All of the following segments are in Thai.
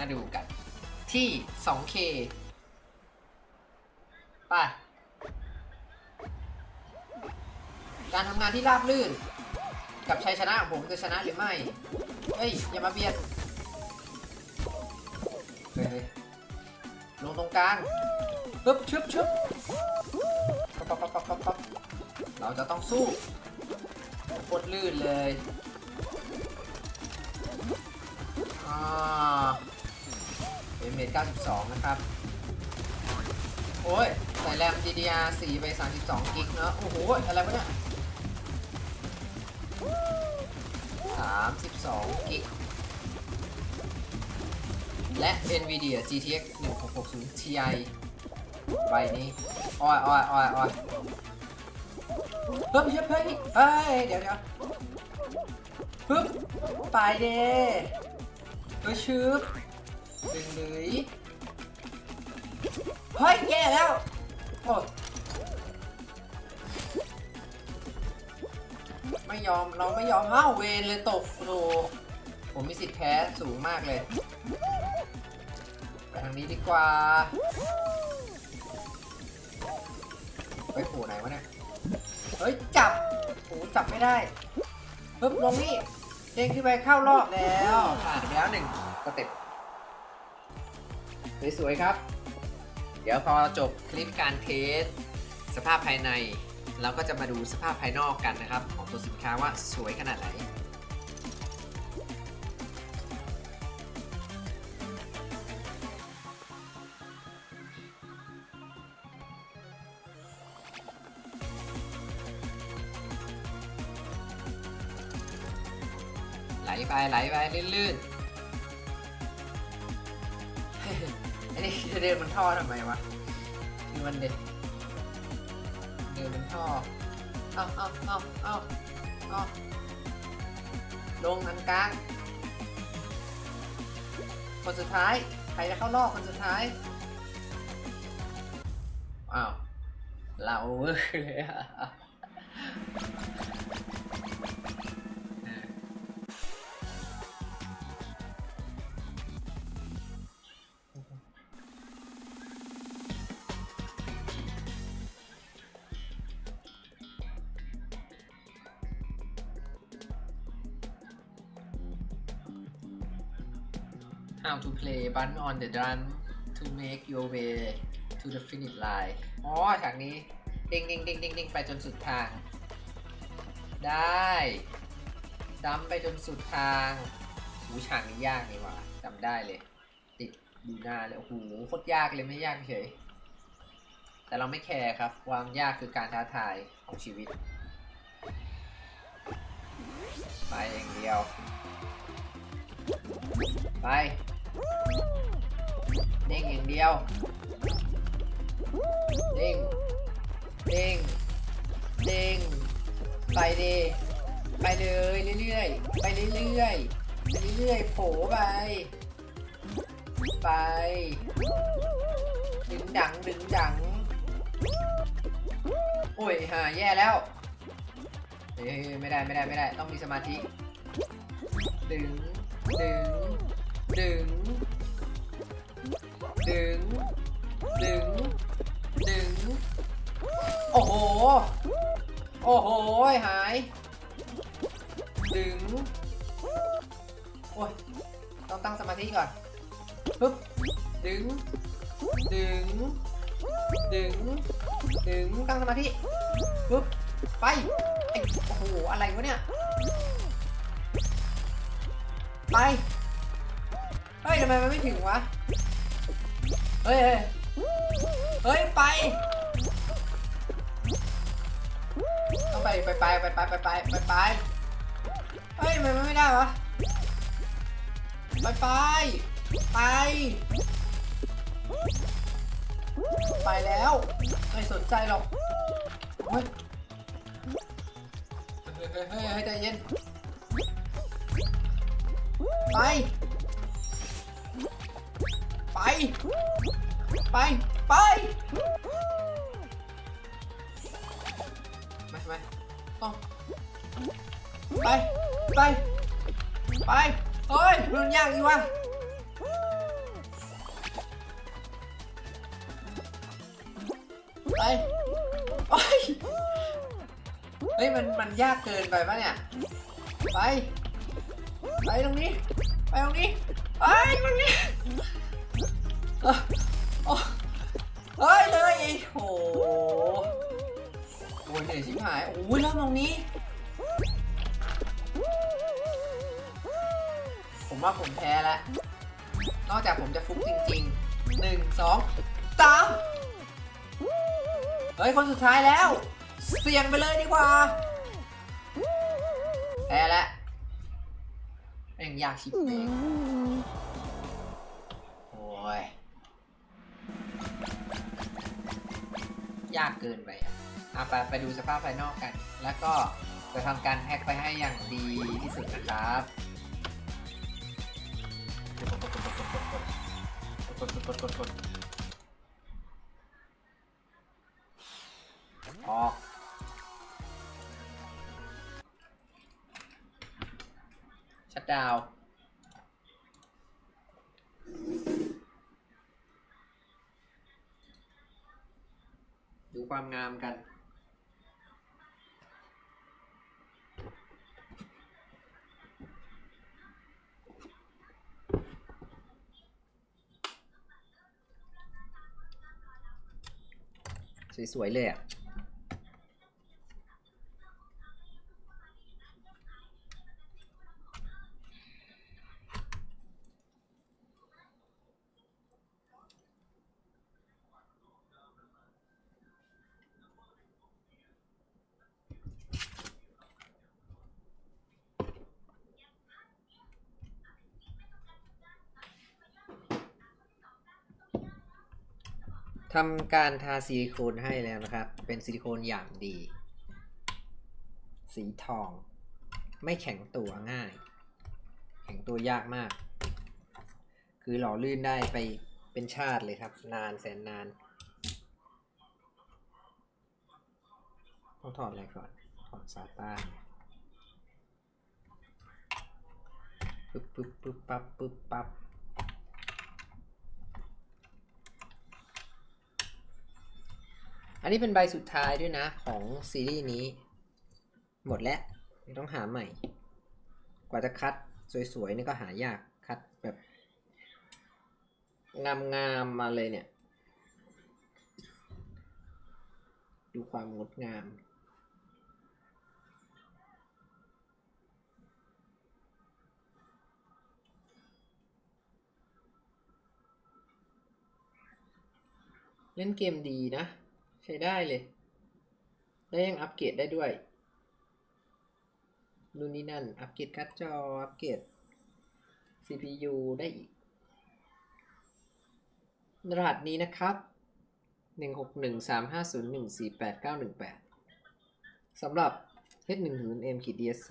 มาดูกัน ที่ 2K ไป การทำงานที่ราบรื่น กับชัยชนะของผมจะชนะหรือไม่ เฮ้ย อย่ามาเบียดเฮ้ยลงตรงกลางปึ๊บชึบชึบปั๊บปั๊บปั๊บปั๊บปั๊บเราจะต้องสู้โคตรลื่นเลยอ่า เป็นเมท92 นะครับ โอ้ยใส่แรม DDR 4ไป 32 กิกเนอะโอ้โห อะไรวะเนี่ย 32 กิก และ NVIDIA GTX 1660 Ti ใบนี้อ้อยอ้อยอ้อยอ้อยเฮ้ยเฮ้ยเฮ้ยเฮ้ย เดี๋ยวเดี๋ยวปึ๊บไปเด้เฮ้ยชืบ ดึงเลยเฮ้ยแย่แล้วโอ้ไม่ยอมเราไม่ยอมเอ้าเวนเลยตกโอ้โหผมมีสิทธิ์แพ้สูงมากเลย ไปทางนี้ดีกว่าไปโผล่ไหนวะเนี่ย เฮ้ย จับโอ้จับไม่ได้ปึ๊บลงนี่เด้งขึ้นไปเข้ารอบแล้วผ่านแล้วหนึ่งสเต็ป สวยๆครับ เดี๋ยวพอจบคลิปการเทส สภาพภายใน เราก็จะมาดูสภาพภายนอกกันนะครับ ของตัวสินค้าว่าสวยขนาดไหนไหลไปไหลไปลื่นๆ นี่เดินมันท่อทำไมวะดูมันเด็ดเดินมันท่อเอาเอาเอาเอาเอาลงอันกลางคนสุดท้าย ใครจะเข้ารอบคนสุดท้ายอ้าวเราเว้ยเลยอะ How to play bun on the drum to make your way to the finish line อ๋อฉากนี้ดิ่งดิ่งดิ่งดิ่งดิงไปจนสุดทาง ได้ดัมไปจนสุดทางหูฉากนี้ยากนี่หว่าจำได้เลย ติดดูหน้าเลยโอ้โหโคตรยากเลยไม่ยากเฉย แต่เราไม่แคร์ครับ ความยากคือการท้าทายของชีวิต ไปอย่างเดียว ไป เด้งอย่างเดียว เด้ง เด้ง เด้ง ไปเดไปเลยเรื่อยๆ ไปเรื่อยๆ ไปเรื่อยๆ โผล่ไป ไป ดึงดังดึงดัง โอ้ยห่าแย่แล้วเฮ้ยไม่ได้ไม่ได้ไม่ได้ ต้องมีสมาธิ ดึง ดึง ดึง ดึง ดึง ดึง โอ้โห โอ้โห หาย ดึง โอ้ย ต้องตั้งสมาธิก่อนปึ๊บ ดึง ดึง ดึง ดึง ตั้งสมาธิปึ๊บ ไปไอ้โอ้โห อะไรวะเนี่ย ไป เฮ้ยทำไมมันไม่ถึงวะ เฮ้ย เฮ้ยเฮ้ยไปต้องไปไปไปไปไปไปไปไปไปเฮ้ยทำไมมันไม่ได้วะ ไปไปไป ไปแล้ว ไม่สนใจหรอก เฮ้ย เฮ้ยเฮ้ยเฮ้ยเฮ้ยใจเย็น ไป ไป ไปไปไป ไป ไปเฮ้ยมันยากอีกวะไปโอ้ยเฮ้ยมันมันยากเกินไปปะเนี่ย ไป ไปตรงนี้ ไปตรงนี้ จริงหนึ่งสองสามเฮ้ย คนสุดท้ายแล้ว เสี่ยงไปเลยดีกว่าแพ้แล้วแม่งยากชิบเองโอ้ย ยากเกินไปอะเอาไปไปดูสภาพภายนอกกัน แล้วก็จะทำการแพ็คไปให้อย่างดีที่สุดนะครับ กดกดกดกดกดออกชัดดาวน์ดูความงามกัน สวยๆเลยอะ ทำการทาซิลิโคนให้แล้วนะครับ เป็นซิลิโคนอย่างดี สีทอง ไม่แข็งตัวง่าย แข็งตัวยากมาก คือหล่อลื่นได้ไปเป็นชาติเลยครับ นานแสนนานต้องถอดอะไรก่อน ถอดซาต้านปึ๊บปึ๊บปึ๊บปั๊บปึ๊บปั๊บ อันนี้เป็นใบสุดท้ายด้วยนะของซีรีส์นี้ หมดแล้วต้องหาใหม่ กว่าจะคัดสวยๆนี่ก็หายากคัดแบบงามๆมาเลยเนี่ย ดูความงดงาม เล่นเกมดีนะ ช้ได้เลย และยังอัปเกรดได้ด้วยนู่นนี่นั่น อัปเกรดการ์ดจอ อัปเกรด CPU ได้อีก รหัสนี้นะครับ 161350148918สำหรับ H100M DS2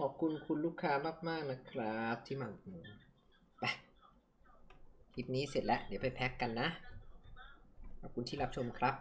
ขอบคุณคุณลูกค้ามาก ๆ นะครับที่มาอุดหนุน คลิปนี้เสร็จแล้ว เดี๋ยวไปแพ็คกันนะ ขอบคุณที่รับชมครับ